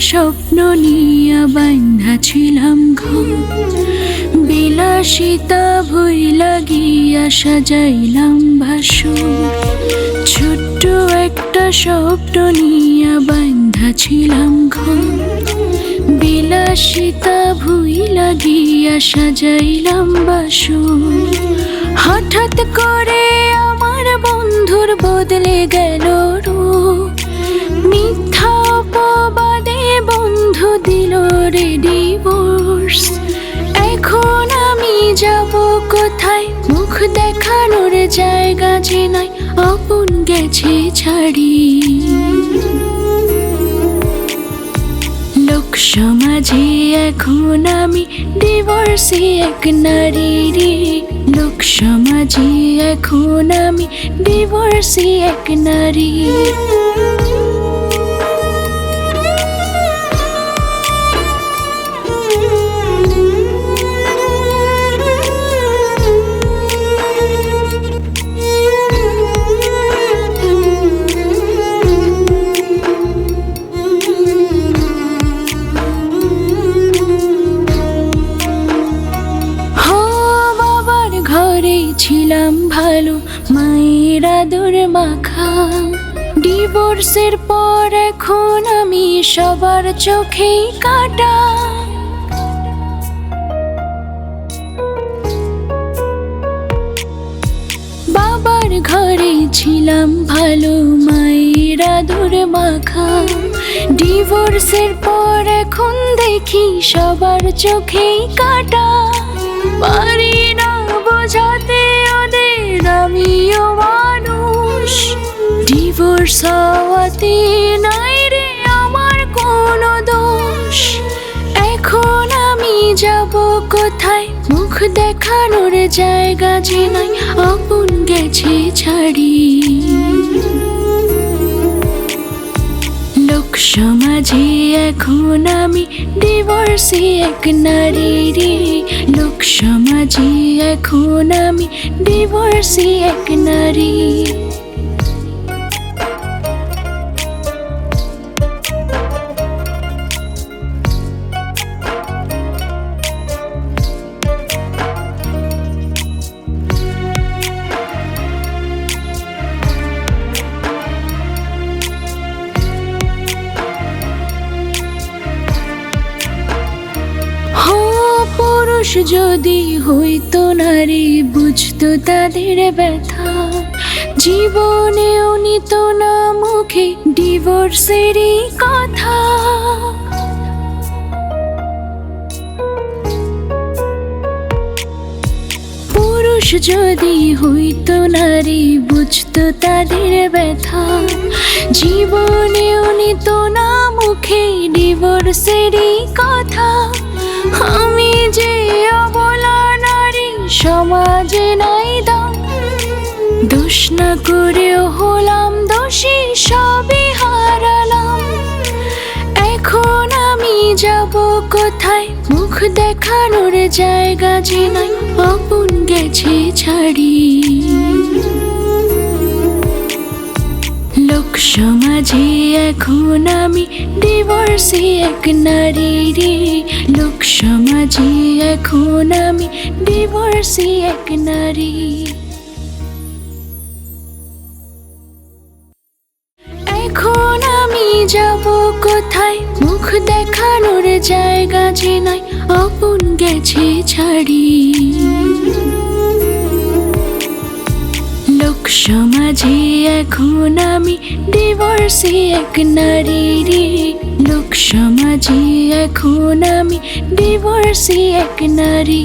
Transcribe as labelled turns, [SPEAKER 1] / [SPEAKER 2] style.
[SPEAKER 1] স্বপ্ন নিয়ে বান্ধা ছিলাম ঘর বিলাসিতা ভুই লাগিয়া সাজাইলাম ভাসুর। ছোট্ট একটা স্বপ্ন নিয়ে বান্ধা ছিলাম ঘর বিলাসিতা ভুই লাগিয়া সাজাইলাম বাসুর হঠাৎ করে আমার বন্ধুর বদলে গেল রূপ। দিল রে ডিভোর্স এখন আমি যাব কোথায়? মুখ দেখানোর জায়গা যে নাই, আপন গেছে ছাড়ি। লোক সমাজে এখন আমি ডিভোর্সি এক নারী লোক সমাজে এখন আমি ডিভোর্সি এক নারী। ছিলাম ভালো মায়ের আদর মাখা। ডিভোর্সের পর এখন আমি সবার চোখেই কাটা। বাবার ঘরে ছিলাম ভালো মায়ের আদর মাখা। ডিভোর্সের পর এখন দেখি সবার চোখেই কাটা। ডিভোর্স হওয়াতে নাই রে আমার কোনো দোষ। এখন আমি যাব কোথায়? মুখ দেখানোর জায়গা যে নাই, আপন গেছে ছাড়ি। লোক সমাজে এখন আমি ডিভোর্সি এক নারী রে। লোক সমাজে এখন আমি ডিভোর্সি এক নারী। পুরুষ যদি হইতো নারী, বুঝতো তাদের ব্যথা। জীবনেও নিত না মুখে ডিভোর্সেরই কথা। পুরুষ যদি হইতো নারী, বুঝতো তাদের ব্যথা। জীবনেও নিত না মুখে ডিভোর্সেরই কথা। সমাজে নাই দাম। দোষ না করেও হলাম দোষী, সবই হারালাম। এখন আমি যাব কোথায়? মুখ দেখানোর জায়গা যে নাই, আপন গেছে ছাড়ি। সমাজে এখন আমি ডিভোর্সি এক নারী রে। লোক সমাজে এখন আমি ডিভোর্সি এক নারী। এখন আমি যাব কোথায়? মুখ দেখানোর জায়গা যে নাই, আপন গেছে ছাড়ি। সমাজে এখন আমি ডিভোর্সি এক নারী লোক সমাজে এখন আমি ডিভোর্সি এক নারী।